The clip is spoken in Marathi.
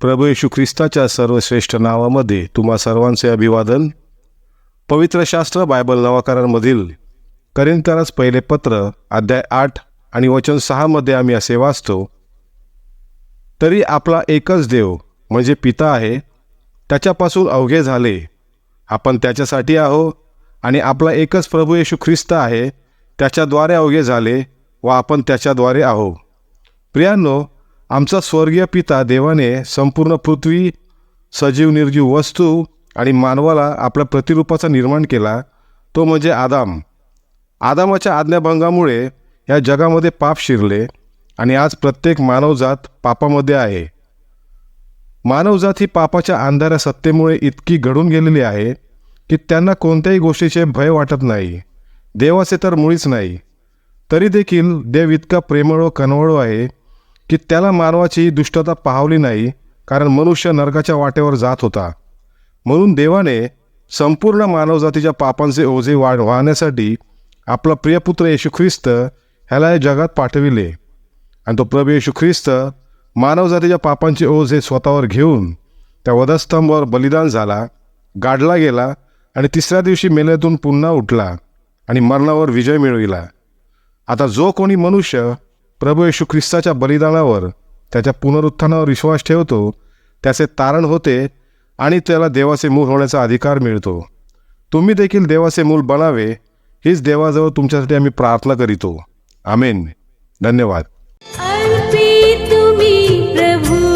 प्रभू येशू ख्रिस्ताच्या सर्वश्रेष्ठ नावामध्ये तुम्हा सर्वांचे अभिवादन. पवित्र शास्त्र बायबल नवाकारांमधील करिंतरच पहिले पत्र अध्याय आठ आणि वचन सहामध्ये आम्ही असे वाचतो तरी आपला एकच देव म्हणजे पिता आहे त्याच्यापासून अवघे झाले. आपण त्याच्यासाठी आहो आणि आपला एकच प्रभू येशू ख्रिस्त आहे त्याच्याद्वारे अवघे झाले व आपण त्याच्याद्वारे आहो प्रियांनो आमचा स्वर्गीय पिता देवाने संपूर्ण पृथ्वी सजीव निर्जीव वस्तू आणि मानवाला आपल्या प्रतिरूपाचा निर्माण केला. तो म्हणजे आदाम. आदामाच्या आज्ञाभंगामुळे या जगामध्ये पाप शिरले आणि आज प्रत्येक मानवजात पापामध्ये आहे. मानवजात ही पापाच्या अंधाऱ्या सत्तेमुळे इतकी घडून गेलेली आहे की त्यांना कोणत्याही गोष्टीचे भय वाटत नाही. देवाचे तर मुळीच नाही. तरी देखील देव इतका प्रेमळ व कनवळो आहे की त्याला मानवाची ही दुष्टता पाहवली नाही कारण मनुष्य नरकाच्या वाटेवर जात होता. म्हणून देवाने संपूर्ण मानवजातीच्या पापांचे ओझे वाढ वाहण्यासाठी आपला प्रियपुत्र येशू ख्रिस्त ह्याला या जगात पाठविले. आणि तो प्रभू येशू ख्रिस्त मानवजातीच्या पापांचे ओझे स्वतःवर घेऊन त्या वधस्तंभावर बलिदान झाला गाडला गेला आणि तिसऱ्या दिवशी मेल्यातून पुन्हा उठला आणि मरणावर विजय मिळविला. आता जो कोणी मनुष्य प्रभू येशू ख्रिस्ताच्या बलिदानावर त्याच्या पुनरुत्थानावर विश्वास ठेवतो त्याचे तारण होते आणि त्याला देवाचे मूल होण्याचा अधिकार मिळतो. तुम्ही देखील देवाचे मूल बनावे हीच देवाजवळ तुमच्यासाठी आम्ही प्रार्थना करीतो. आमेन. धन्यवाद. प्रभू.